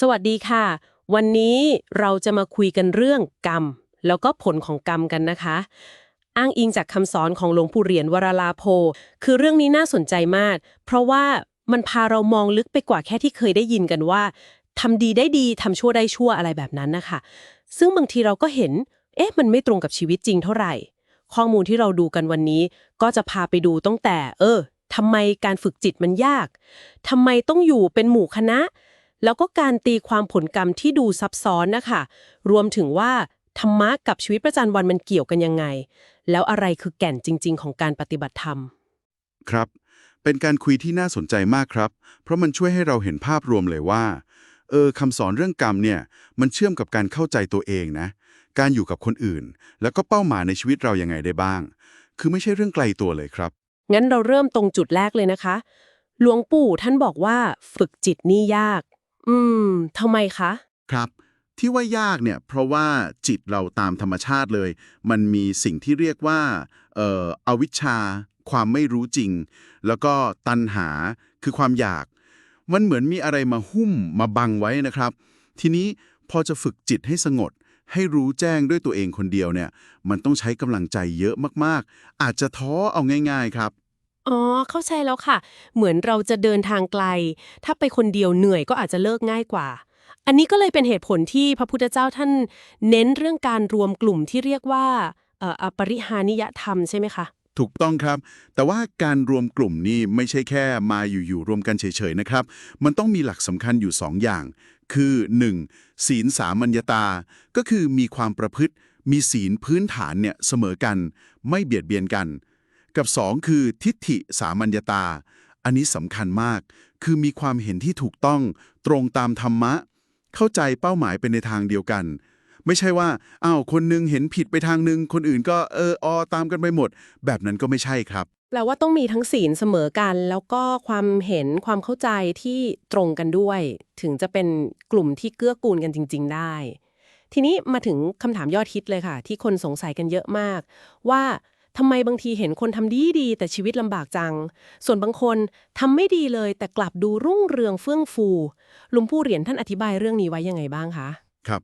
สวัสดีค่ะ วันนี้เราจะมาคุยกันเรื่องกรรม แล้วก็ผลของกรรมกันนะคะ อ้างอิงจากคำสอนของหลวงปู่เหรียญวราลาโพ คือเรื่องนี้น่าสนใจมาก เพราะว่ามันพาเรามองลึกไปกว่าแค่ที่เคยได้ยินกันว่าทำดีได้ดีทำชั่วได้ชั่วอะไรแบบนั้นนะคะ ซึ่งบางทีเราก็เห็น เอ๊ะ มันไม่ตรงกับชีวิตจริงเท่าไหร่ ข้อมูลที่เราดูกันวันนี้ ก็จะพาไปดูตั้งแต่ เออทำไมการฝึกจิตมันยากทำไมต้องอยู่เป็นหมู่คณะ แล้วก็การตีความผลกรรมที่ดูซับซ้อนนะคะรวมถึงว่าธรรมะกับชีวิตประจำวันมันเกี่ยวกันยังไง แล้วอะไรคือแก่นจริง ๆ ของการปฏิบัติธรรม ครับ เป็นการคุยที่น่าสนใจมากครับ เพราะมันช่วยให้เราเห็นภาพรวมเลยว่า เออคำสอนเรื่องกรรมเนี่ย มันเชื่อมกับการเข้าใจตัวเองนะ การอยู่กับคนอื่น แล้วก็เป้าหมายในชีวิตเรายังไงได้บ้าง คือไม่ใช่เรื่องไกลตัวเลยครับ งั้นเราเริ่มตรงจุดแรกเลยนะคะ หลวงปู่ท่านบอกว่าฝึกจิตนี่ยาก อืมทำไมคะ ครับ ที่ว่ายากเนี่ยเพราะว่าจิตเราตามธรรมชาติเลย มันมีสิ่งที่เรียกว่าเอ่ออวิชชา ความไม่รู้จริง แล้วก็ตัณหาคือความอยาก มันเหมือนมีอะไรมาหุ้มมาบังไว้นะครับ ทีนี้พอจะฝึกจิตให้สงบให้รู้แจ้งด้วยตัวเองคนเดียวเนี่ย มันต้องใช้กำลังใจเยอะมากๆ อาจจะท้อเอาง่าย ๆ ครับ อ๋อ เข้าใจแล้วค่ะ เหมือนเราจะเดินทางไกล ถ้าไปคนเดียวเหนื่อยก็อาจจะเลิกง่ายกว่า อันนี้ก็เลยเป็นเหตุผลที่พระพุทธเจ้าท่านเน้นเรื่องการรวมกลุ่มที่เรียกว่าเอ่ออปริหานิยธรรมใช่ไหมคะ ถูกต้องครับ แต่ว่าการรวมกลุ่มนี่ไม่ใช่แค่มาอยู่ๆรวมกันเฉยๆนะครับ มันต้องมีหลักสำคัญอยู่ 2 อย่าง คือ 1. ศีลสามัญญตา ก็คือมีความประพฤติ มีศีลพื้นฐานเนี่ยเสมอกัน ไม่เบียดเบียนกัน กับ 2 คือทิฏฐิสามัญญาตา อันนี้สำคัญมาก คือมีความเห็นที่ถูกต้องตรงตามธรรมะ เข้าใจเป้าหมายเป็นในทางเดียวกัน ไม่ใช่ว่าอ้าวคนหนึงเห็นผิดไปทางหนึ่งคนอื่นก็เออออตามกันไปหมด แบบนั้นก็ไม่ใช่ครับแปลว่าต้องมีทั้งศีลเสมอกัน แล้วก็ความเห็นความเข้าใจที่ตรงกันด้วย ถึงจะเป็นกลุ่มที่เกื้อกูลกันจริง ๆ ได้ทีนี้มาถึงคำถามยอดฮิตเลยค่ะ ที่คนสงสัยกันเยอะมาก ว่า ทำไมบางทีเห็นคนทำดีดีๆแต่ชีวิตลำบากจัง ส่วนบางคนทำไม่ดีเลยแต่กลับดูรุ่งเรืองเฟื่องฟูหลุงปู่เหรียญท่านอธิบายเรื่องนี้ไว้ยังไงบ้างคะ ครับ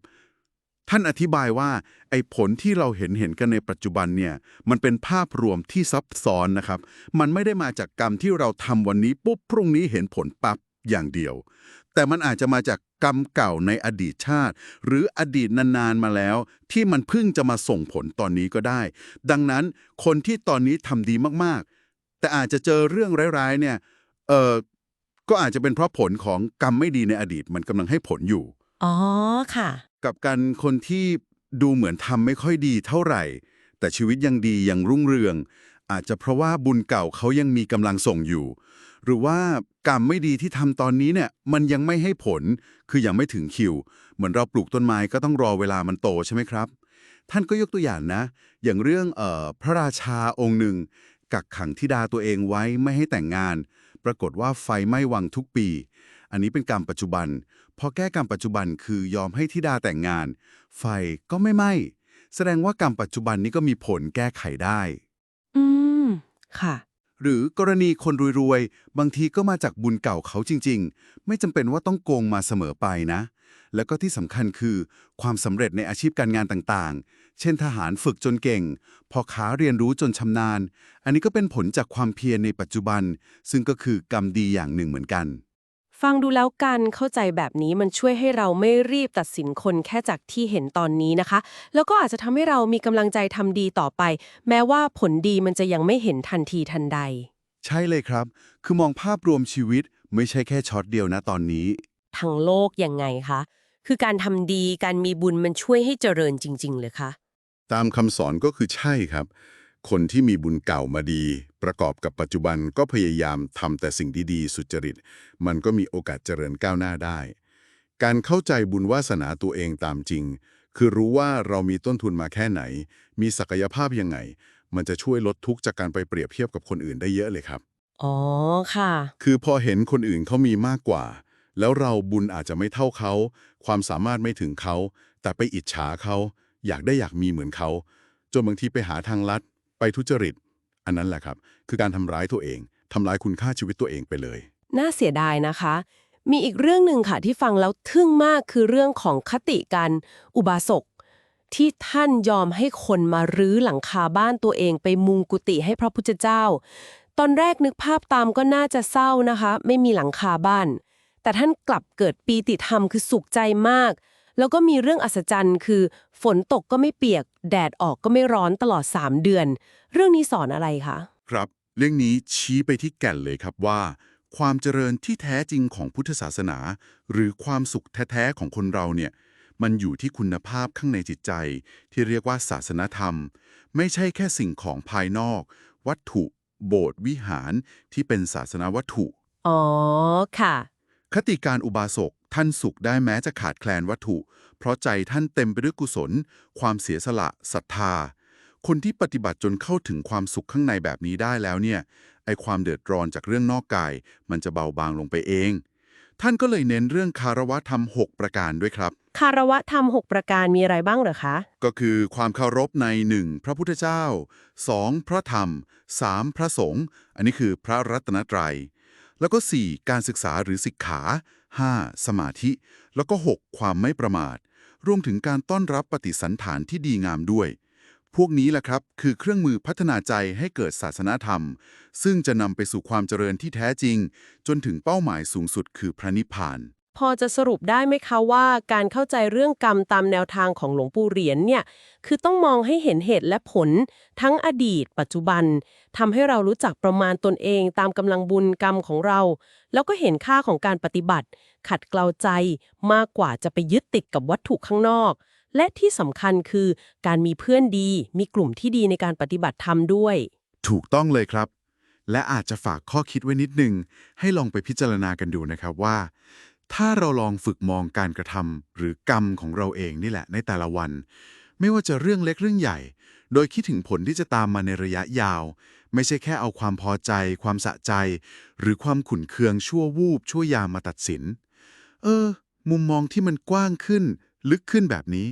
ท่านอธิบายว่า ไอ้ผลที่เราเห็นเห็นกันในปัจจุบันเนี่ย มันเป็นภาพรวมที่ซับซ้อนนะครับ มันไม่ได้มาจากกรรมที่เราทำวันนี้ปุ๊บพรุ่งนี้เห็นผลปั๊บอย่างเดียว แต่มันอาจจะมาจากกรรมเก่าในอดีตชาติ หรืออดีตนานๆมาแล้ว ที่มันเพิ่งจะมาส่งผลตอนนี้ก็ได้ ดังนั้นคนที่ตอนนี้ทำดีมากๆ แต่อาจจะเจอเรื่องร้ายๆเนี่ยเออก็อาจจะเป็นเพราะผลของกรรมไม่ดีในอดีตมันกำลังให้ผลอยู่ อ๋อค่ะ กับการคนที่ดูเหมือนทำไม่ค่อยดีเท่าไหร่ แต่ชีวิตยังดียังรุ่งเรือง อาจจะเพราะว่าบุญเก่าเขายังมีกำลังส่งอยู่ หรือว่ากรรมไม่ดีที่ทำตอนนี้เนี่ยมันยังไม่ให้ผลคือยังไม่ถึงคิว เหมือนเราปลูกต้นไม้ก็ต้องรอเวลามันโตใช่ไหมครับ ท่านก็ยกตัวอย่างนะ อย่างเรื่องออพระราชาองค์หนึ่ง กักขังธิดาตัวเองไว้ไม่ให้แต่งงาน ปรากฏว่าไฟไหม้วังทุกปี อันนี้เป็นกรรมปัจจุบันพอแก้กรรมปัจจุบันคือยอมให้ธิดาแต่งงาน ไฟก็ไม่ไหม้แสดงว่ากรรมปัจจุบันนี้ก็มีผลแก้ไขได้ อืม ค่ะ หรือกรณีคนรวยๆ บางทีก็มาจากบุญเก่าเขาจริงๆ ไม่จำเป็นว่าต้องโกงมาเสมอไปนะ แล้วก็ที่สำคัญคือ ความสำเร็จในอาชีพการงานต่างๆ เช่นทหารฝึกจนเก่ง พอค้าเรียนรู้จนชำนาญ อันนี้ก็เป็นผลจากความเพียรในปัจจุบัน ซึ่งก็คือกรรมดีอย่างหนึ่งเหมือนกัน ฟังดูแล้วการเข้าใจแบบนี้มันช่วยให้เราไม่รีบตัดสินคนแค่จากที่เห็นตอนนี้นะคะ แล้วก็อาจจะทำให้เรามีกำลังใจทำดีต่อไป แม้ว่าผลดีมันจะยังไม่เห็นทันทีทันใด ใช่เลยครับ คือมองภาพรวมชีวิตไม่ใช่แค่ช็อตเดียวนะตอนนี้ ทั้งโลกยังไงคะ คือการทำดีการมีบุญมันช่วยให้เจริญจริง ๆ เลยคะ ตามคำสอนก็คือใช่ครับ คนที่มีบุญเก่ามาดี ประกอบกับปัจจุบันก็พยายามทำแต่สิ่งดีๆ สุจริต มันก็มีโอกาสเจริญก้าวหน้าได้ การเข้าใจบุญวาสนาตัวเองตามจริง คือรู้ว่าเรามีต้นทุนมาแค่ไหน มีศักยภาพยังไง มันจะช่วยลดทุกข์จากการไปเปรียบเทียบกับคนอื่นได้เยอะเลยครับ อ๋อค่ะ คือพอเห็นคนอื่นเขามีมากกว่า แล้วเราบุญอาจจะไม่เท่าเขา ความสามารถไม่ถึงเขา แต่ไปอิจฉาเขา อยากได้อยากมีเหมือนเขา จนบางทีไปหาทางลัด ไปทุจริต อันนั้นแหละครับ คือการทำร้ายตัวเองทำร้ายคุณค่าชีวิตตัวเองไปเลย น่าเสียดายนะคะ มีอีกเรื่องหนึ่งค่ะที่ฟังแล้วทึ่งมากคือเรื่องของคติการอุบาสกที่ท่านยอมให้คนมารื้อหลังคาบ้านตัวเองไปมุงกุฏิให้พระพุทธเจ้า ตอนแรกนึกภาพตามก็น่าจะเศร้านะคะ ไม่มีหลังคาบ้าน แต่ท่านกลับเกิดปีติธรรมคือสุขใจมาก แล้วก็มีเรื่องอัศจรรย์คือ ฝนตกก็ไม่เปียก แดดออกก็ไม่ร้อนตลอด 3 เดือน เรื่องนี้สอนอะไรคะ ครับ เรื่องนี้ชี้ไปที่แก่นเลยครับว่า ความเจริญที่แท้จริงของพุทธศาสนา หรือความสุขแท้ๆของคนเราเนี่ยมันอยู่ที่คุณภาพข้างในจิตใจ ที่เรียกว่าศาสนธรรม ไม่ใช่แค่สิ่งของภายนอก วัตถุ โบสถ์วิหารที่เป็นศาสนาวัตถุ อ๋อ ค่ะ คติการอุบาสก ท่านสุขได้แม้จะขาดแคลนวัตถุ เพราะใจท่านเต็มไปด้วยกุศล ความเสียสละศรัทธา คนที่ปฏิบัติจนเข้าถึงความสุขข้างในแบบนี้ได้แล้วเนี่ยไอความเดือดร้อนจากเรื่องนอกกาย มันจะเบาบางลงไปเอง ท่านก็เลยเน้นเรื่องคารวะธรรม 6 ประการด้วยครับ คารวะธรรม 6 ประการมีอะไรบ้างเหรอคะ ก็คือความเคารพใน 1. พระพุทธเจ้า 2. พระธรรม 3. พระสงฆ์อันนี้คือพระรัตนตรัยแล้วก็ 4. การศึกษาหรือศิกขา 5. สมาธิ แล้วก็ 6. ความไม่ประมาท รวมถึงการต้อนรับปฏิสันฐานที่ดีงามด้วย พวกนี้แหละครับ คือเครื่องมือพัฒนาใจให้เกิดศาสนาธรรม ซึ่งจะนำไปสู่ความเจริญที่แท้จริง จนถึงเป้าหมายสูงสุดคือพระนิพพาน พอจะสรุปได้ไหมคะว่า การเข้าใจเรื่องกรรมตามแนวทางของหลวงปู่เหรียญเนี่ย คือต้องมองให้เห็นเหตุและผล ทั้งอดีต ปัจจุบันทำให้เรารู้จักประมาณตนเองตามกำลังบุญกรรมของเรา แล้วก็เห็นค่าของการปฏิบัติ ขัดเกลาใจมากกว่าจะไปยึดติดกับวัตถุข้างนอก และที่สำคัญคือการมีเพื่อนดี มีกลุ่มที่ดีในการปฏิบัติธรรมด้วย ถูกต้องเลยครับและอาจจะฝากข้อคิดไว้นิดหนึ่งให้ลองไปพิจารณากันดูนะครับว่า ถ้าเราลองฝึกมองการกระทำหรือกรรมของเราเองนี่แหละในแต่ละวัน ไม่ว่าจะเรื่องเล็กเรื่องใหญ่ โดยคิดถึงผลที่จะตามมาในระยะยาว ไม่ใช่แค่เอาความพอใจ ความสะใจ หรือความขุ่นเคืองชั่ววูบชั่วยามมาตัดสิน เออ มุมมองที่มันกว้างขึ้น ลึกขึ้นแบบนี้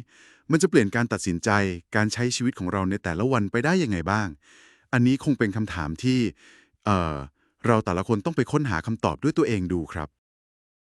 มันจะเปลี่ยนการตัดสินใจ การใช้ชีวิตของเราในแต่ละวันไปได้ยังไงบ้าง อันนี้คงเป็นคำถามที่ เออเราแต่ละคนต้องไปค้นหาคำตอบด้วยตัวเองดูครับ